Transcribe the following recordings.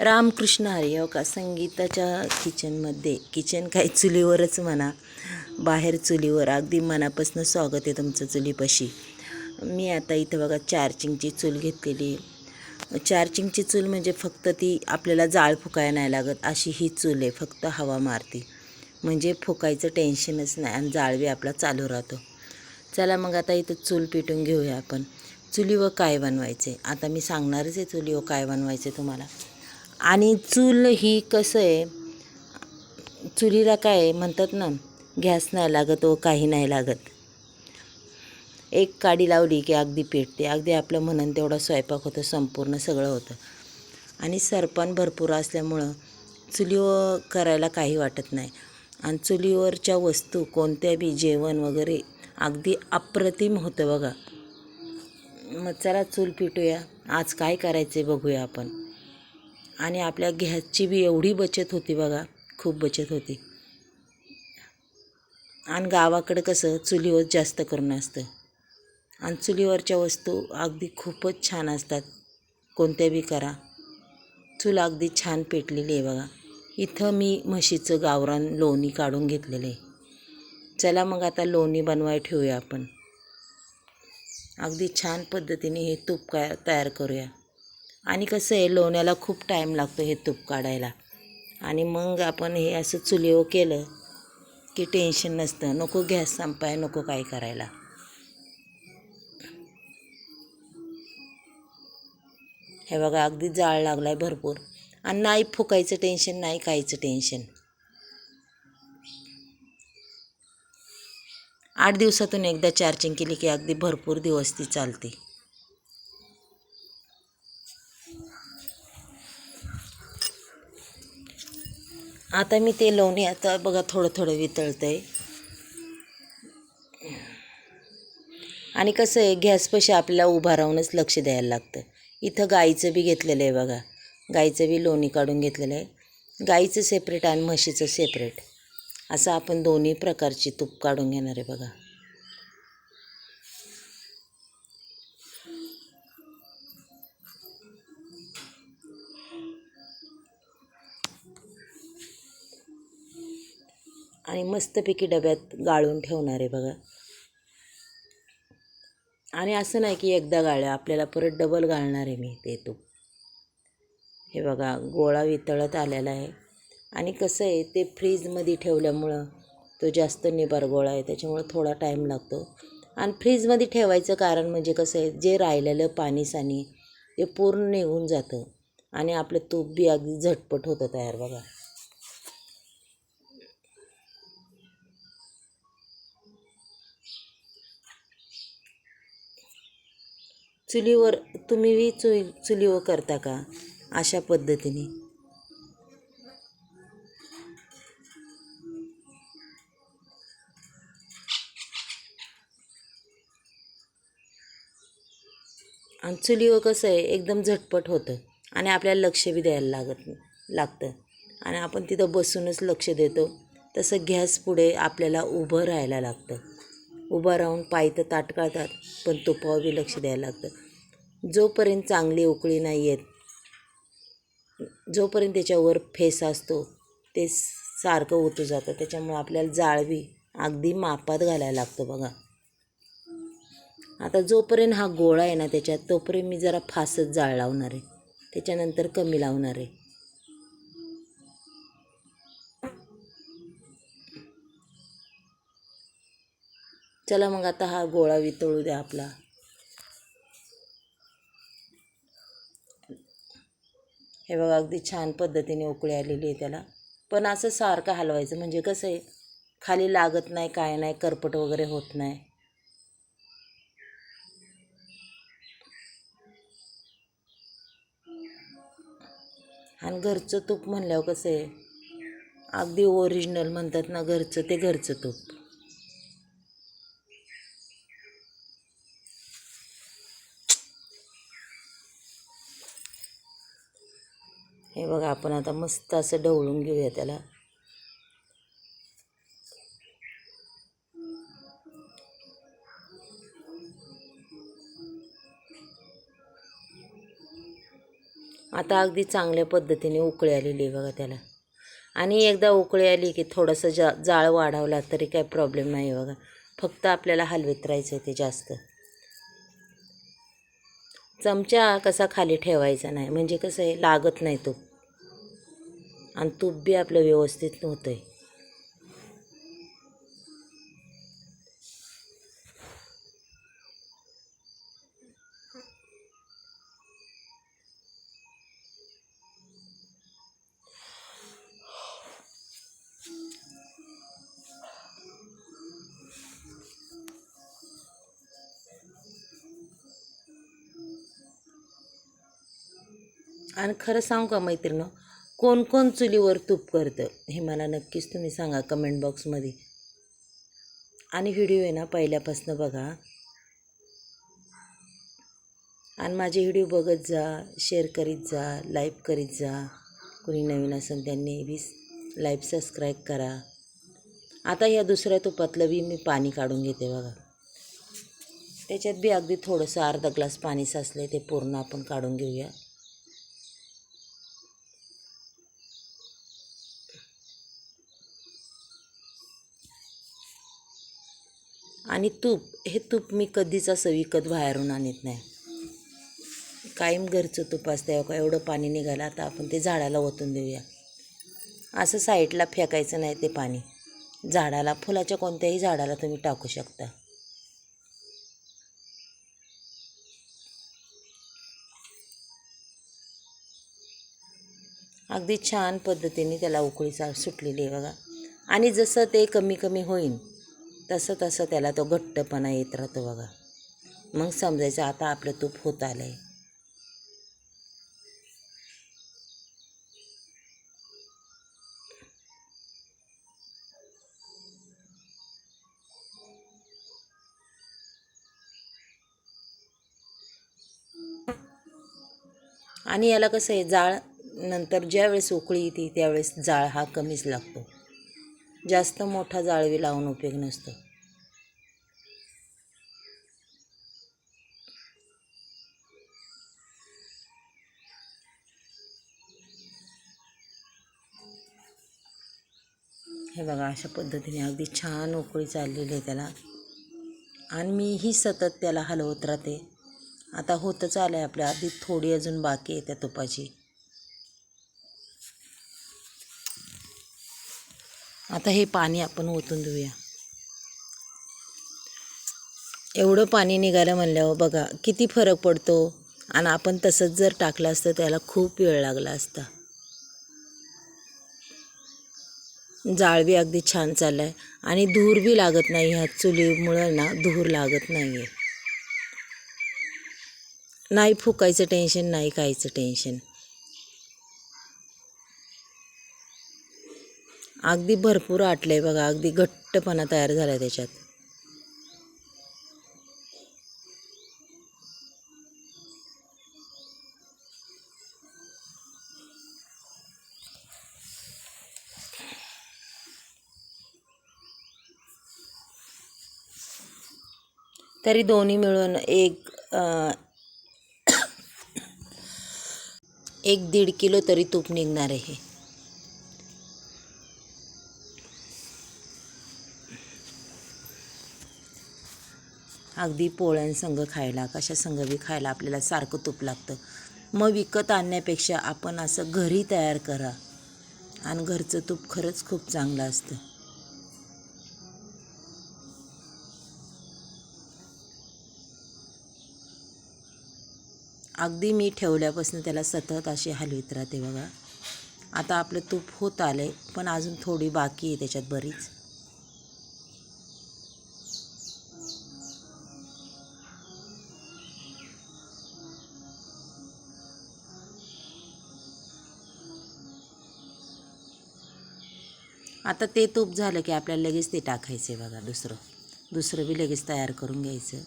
रामकृष्ण आर्य हो का? संगीताच्या किचनमध्ये किचन काही चुलीवरच म्हणा बाहेर चुलीवर अगदी मनापासून स्वागत आहे तुमचं चुलीपाशी. मी आता इथं बघा चार्जिंगची चूल घेतलेली चार्जिंगची चूल म्हणजे फक्त ती आपल्याला जाळ फुकायला नाही लागत अशी ही चूल आहे फक्त हवा मारते. म्हणजे फुकायचं टेन्शनच नाही आणि जाळवी आपला चालू राहतो. चला मग आता इथं चूल पिटून घेऊया आपण. चुलीवर काय बनवायचं आहे आता मी सांगणारच आहे चुलीवर काय बनवायचं आहे तुम्हाला. आणि चूल ही कसं आहे चुलीला काय म्हणतात ना गॅस नाही लागत व काही नाही लागत. एक काडी लावली की अगदी पेटते अगदी आपलं म्हणून तेवढा स्वयंपाक होतं संपूर्ण सगळं होतं. आणि सरपण भरपूर असल्यामुळं चुलीवर करायला काही वाटत नाही. आणि चुलीवरच्या वस्तू कोणत्या बी जेवण वगैरे अगदी अप्रतिम होतं बघा. मग चला चूल पिटूया. आज काय करायचं आहे बघूया आपण. आणि आपल्या गॅसची बी एवढी बचत होती बघा खूप बचत होती. आणि गावाकडं कसं चुलीवर जास्त करून असतं. आणि चुलीवरच्या वस्तू अगदी खूपच छान असतात. कोणत्या बी करा. चूल अगदी छान पेटलेली आहे बघा. इथं मी म्हशीचं गावरान लोणी काढून घेतलेलं आहे. चला मग आता लोणी बनवाय ठेवूया आपण. अगदी छान पद्धतीने हे तूप काय तयार करूया. आणि कसं आहे लोण्याला खूप टाईम लागतो हे तूप काढायला. आणि मग आपण हे असं चुलीवर केलं की टेन्शन नसतं. नको गॅस संपाय नको काय करायला. हे बघा अगदी जाळ लागला आहे भरपूर. आणि नाही फुकायचं टेन्शन नाही काहीचं टेन्शन आठ दिवसातून एकदा चार्जिंग केली की अगदी भरपूर दिवस ती चालते. आता मी ते लोणी आता बघा थोडं थोडं वितळतं आहे आणि कसं आहे गॅसपाशी आपल्याला उभा राहूनच लक्ष द्यायला लागतं. इथं गाईचं बी घेतलेलं आहे बघा. गाईचं बी लोणी काढून घेतलेलं आहे. गाईचं सेपरेट आणि म्हशीचं सेपरेट असं आपण दोन्ही प्रकारची तूप काढून घेणार आहे बघा. आणि मस्तपैकी डब्यात गाळून ठेवणार आहे बघा. आणि असं नाही की एकदा गाळलं आपल्याला परत डबल गाळणार आहे मी ते तूप. हे बघा गोळा वितळत आलेला आहे. आणि कसं आहे ते फ्रीजमध्ये ठेवल्यामुळं तो जास्त निबार गोळा आहे त्याच्यामुळं थोडा टाईम लागतो. आणि फ्रीजमध्ये ठेवायचं कारण म्हणजे कसं आहे जे राहिलेलं पाणी साणी ते पूर्ण निघून जातं. आणि आपलं तूप बी अगदी झटपट होतं तयार बघा. चुलीवर तुम्ही बी चु चुलीवर करता का? अशा पद्धतीने. आणि चुलीवर कसं आहे एकदम झटपट होतं. आणि आपल्याला लक्ष बी द्यायला लागत लागतं. आणि आपण तिथं बसूनच लक्ष देतो. तसं गॅस पुढे आपल्याला उभं राहायला लागतं. उभं राहून पाय तर ताटकाळतात पण तुपावर बी लक्ष द्यायला लागतं. जोपर्यंत चांगली उकळी नाही येत जोपर्यंत त्याच्यावर फेस असतो ते सारखं ओतू जातं. त्याच्यामुळं आपल्याला जाळवी अगदी मापात घालायला लागतं बघा. आता जोपर्यंत हा गोळा आहे ना त्याच्यात तोपर्यंत मी जरा फासच जाळ लावणार आहे. त्याच्यानंतर कमी लावणार आहे. चला मग आता हा गोळा वितळू द्या आपला. हे बघा अगदी छान पद्धतीने उकळी आलेली आहे त्याला. पण असं सारखं हलवायचं म्हणजे कसं आहे खाली लागत नाही काय नाही करपट वगैरे होत नाही. आणि घरचं तूप म्हणल्यावर कसं आहे अगदी ओरिजिनल म्हणतात ना घरचं ते घरचं तूप हे बघा आपण आता मस्त असं ढवळून घेऊया त्याला. आता अगदी चांगल्या पद्धतीने उकळी आलेली आहे बघा त्याला. आणि एकदा उकळी आली की थोडंसं जा जाळ वाढवला तरी काही प्रॉब्लेम नाही बघा. फक्त आपल्याला हलवीत राहायचं आहे ते जास्त. चमचा कसा खाली ठेवायचा नाही म्हणजे कसं आहे लागत नाही तो. आणि तूप बी आपलं व्यवस्थित होतं आहे आणि खरं सांगू का मैत्रिणी कोण कोण चुलीवर तूप करतं हे मला नक्कीच तुम्ही सांगा कमेंट बॉक्समध्ये आणि व्हिडिओ आहे ना पहिल्यापासून बघा. आणि माझे व्हिडिओ बघत जा शेअर करीत जा लाईक करीत जा. कोणी नवीन असेल त्यांनी बी लाईव्ह सबस्क्राईब करा. आता या दुसऱ्या तुपातलं बी मी पाणी काढून घेते बघा. त्याच्यात बी अगदी थोडंसं अर्धा ग्लास पाणी साचलं ते पूर्ण आपण काढून घेऊया. आणि तूप हे तूप मी कधीच असं विकत बाहेरून आणत नाही. कायम घरचं तूप असतं का एवढं पाणी निघालं आता आपण ते झाडाला ओतून देऊया. असं साईडला फेकायचं नाही ते पाणी. झाडाला फुलाच्या कोणत्याही झाडाला तुम्ही टाकू शकता. अगदी छान पद्धतीने त्याला उकळी चा सुटलेली आहे बघा. आणि जसं ते कमी कमी होईल तसं तसं त्याला तो घट्टपणा येत राहतो बघा. मग समजायचं आता आपलं तूप होत आलं आहे आणि याला कसं आहे जाळ नंतर ज्यावेळेस उकळी येते त्यावेळेस जाळ हा कमीच लागतो. जास्त मोठा जाळवी लावून उपयोग नसतो. हे बघा अशा पद्धतीने अगदी छान उकळी चाललेली आहे त्याला. आणि मी ही सतत त्याला हलवत राहते. आता होतच आलं आहे आपल्या आधी थोडी अजून बाकी आहे त्या तुपाची. आता हे पाणी आपण ओतून देऊया. एवढं पाणी निघालं म्हणल्यावर बघा किती फरक पडतो. आणि आपण तसंच जर टाकलं असतं त्याला खूप वेळ लागला असता. जाळबी अगदी छान चाललं आहे आणि धूर बी लागत नाही ह्या चुलीमुळं ना धूर लागत नाही आहे नाही फुकायचं टेन्शन नाही कायचं टेन्शन. अगदी भरपूर आटलं आहे बघा अगदी घट्टपणा तयार झाला आहे त्याच्यात. तरी दोन्ही मिळून एक एक दीड किलो तरी तूप निघणार आहे. अगदी पोळ्यांसंग खायला कशा संग बी खायला आपल्याला सारखं तूप लागतं. मग विकत आणण्यापेक्षा आपण असं घरी तयार करा. आणि घरचं तूप खरंच खूप चांगलं असतं. अगदी मी ठेवल्यापासून त्याला सतत अशी हलवीत राहते बघा. आता आपलं तूप होत आलं आहे पण अजून थोडी बाकी आहे त्याच्यात बरीच. आता ते तूप झालं की आपल्याला लगेच ते टाकायचं आहे बघा दुसरं. दुसरं बी लगेच तयार करून घ्यायचं.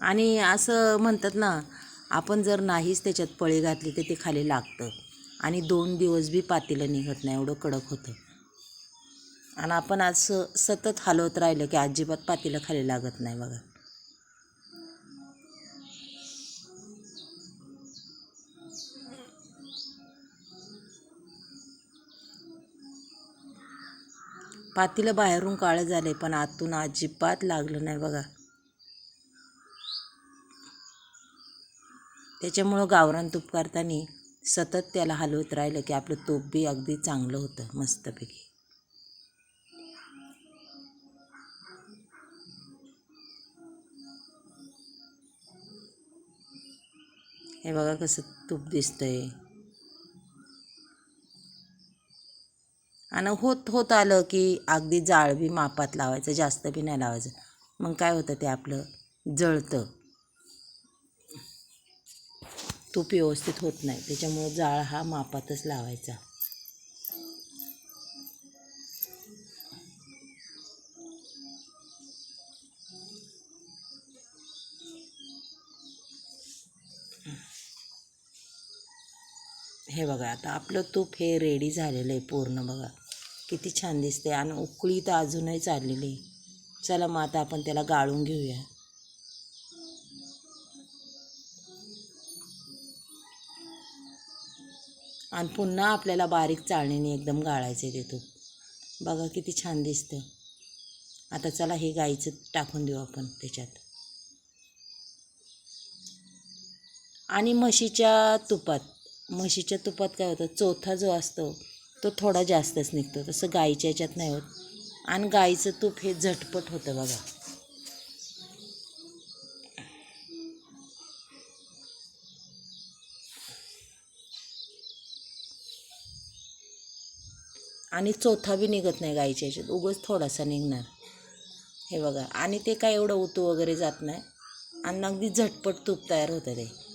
आणि असं म्हणतात ना आपण जर नाहीच त्याच्यात पळी घातली तर ते खाली लागतं. आणि दोन दिवस बी पातेलं निघत नाही एवढं कडक होतं. आणि आपण आज स- सतत हलवत राहिलं की अजिबात पातीला खाली लागत नाही बघा. पातीला बाहेरून काळं झाले पण आतून अजिबात लागलं नाही बघा. त्याच्यामुळं गावरान तूप करताना सतत त्याला हलवत राहिलं की आपलं तूप बी अगदी चांगलं होतं मस्तपैकी. हे बघा कसं तूप दिसतंय. आणि होत होत आलं की अगदी जाळ बी मापात लावायचं जास्त बी नाही लावायचं. मग काय होतं ते आपलं? जळतं. तूप व्यवस्थित होत नाही त्याच्यामुळं जाळ हा मापातच लावायचा. हे बघा आता आपलं तूप हे रेडी झालेलं आहे पूर्ण बघा. किती छान दिसते आणि उकळी तर अजूनही चाललेली आहे. चला मग आता आपण त्याला गाळून घेऊया. आणि पुन्हा आपल्याला बारीक चाळणीने एकदम गाळायचं आहे ते तूप. बघा किती छान दिसतं आता चला हे गाईचं टाकून देऊ आपण त्याच्यात. आणि म्हशीच्या तुपात. म्हशीच्या तुपात काय होतं चोथा जो असतो तो थोडा जास्तच निघतो. तसं गाईच्या याच्यात नाही होत. आणि गाईचं तूप हे झटपट होतं बघा. आणि चोथा बी निघत नाही गाईच्या याच्यात. उगच थोडासा निघणार. हे बघा. आणि ते काय एवढं उतू वगैरे जात नाही. आणि अगदी झटपट तूप तयार होतं ते.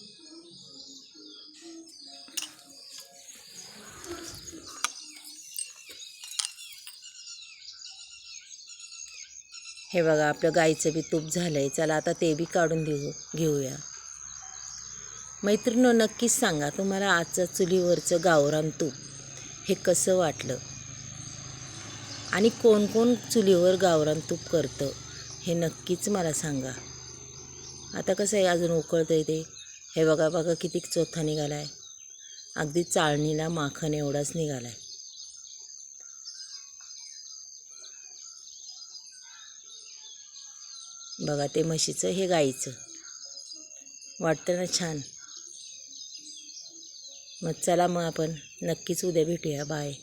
हे बघा आपलं गाईचं बी तूप झालं आहे चला आता ते बी काढून देऊ घेऊया. मैत्रिणी नक्कीच सांगा तुम्हाला आजचं चुलीवरचं गावरान तूप हे कसं वाटलं? आणि कोण कोण चुलीवर गावरान तूप करतं हे नक्कीच मला सांगा. आता कसं आहे अजून उकळतं आहे ते. हे बघा बघा किती चोथा निघाला आहे अगदी चाळणीला माखण एवढाच निघाला आहे बघा ते म्हशीचं हे गाईचं. वाटतं ना छान. मग चला मग आपण नक्कीच उद्या भेटूया. बाय.